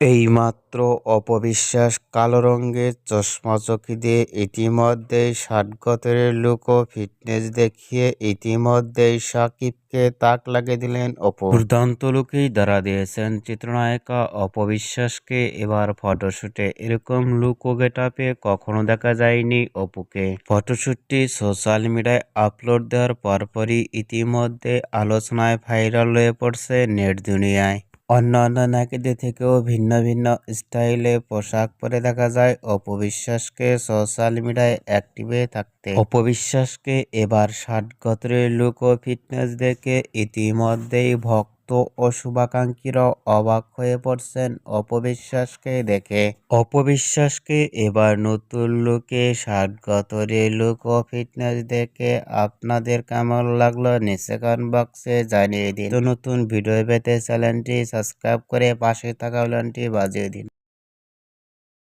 এইমাত্র অপবিশ্বাস কালো রঙের চশমা চোখে দিয়ে ইতিমধ্যেই ষাটগতরের লুক ফিটনেস দেখিয়ে ইতিমধ্যেই সাকিবকে তাক লাগিয়ে দিলেন অপু। দুর্দান্ত লুকেই ধরা দিয়েছেন চিত্রনায়িকা অপবিশ্বাসকে। এবার ফটোশুটে এরকম লুক গেটাপে কখনো দেখা যায়নি অপুকে। ফটোশুটটি সোশ্যাল মিডিয়ায় আপলোড দেওয়ার পরপরই ইতিমধ্যে আলোচনায় ভাইরাল হয়ে পড়ছে নেট দুনিয়ায়। অন্যান্য নাকিদের থেকেও ভিন্ন ভিন্ন স্টাইলে পোশাক পরে দেখা যায় অপবিশ্বাসকে সোশ্যাল মিডিয়ায় অ্যাক্টিভে থাকতে। অপবিশ্বাসকে এবার ষাট গোত্রের লুক ও ফিটনেস দেখে ইতিমধ্যেই ভক্ত ও শুভাকাঙ্ক্ষীরাও অবাক হয়ে পড়ছেন অপবিশ্বাসকে দেখে। অপবিশ্বাসকে এবার নতুন লুকে স্বাগত লুক ও ফিটনেস দেখে আপনাদের কেমন লাগল নিচে কমেন্ট বক্সে জানিয়ে দিন। তো নতুন ভিডিও পেতে চ্যানেলটি সাবস্ক্রাইব করে পাশে থাকা বেলটি বাজিয়ে দিন।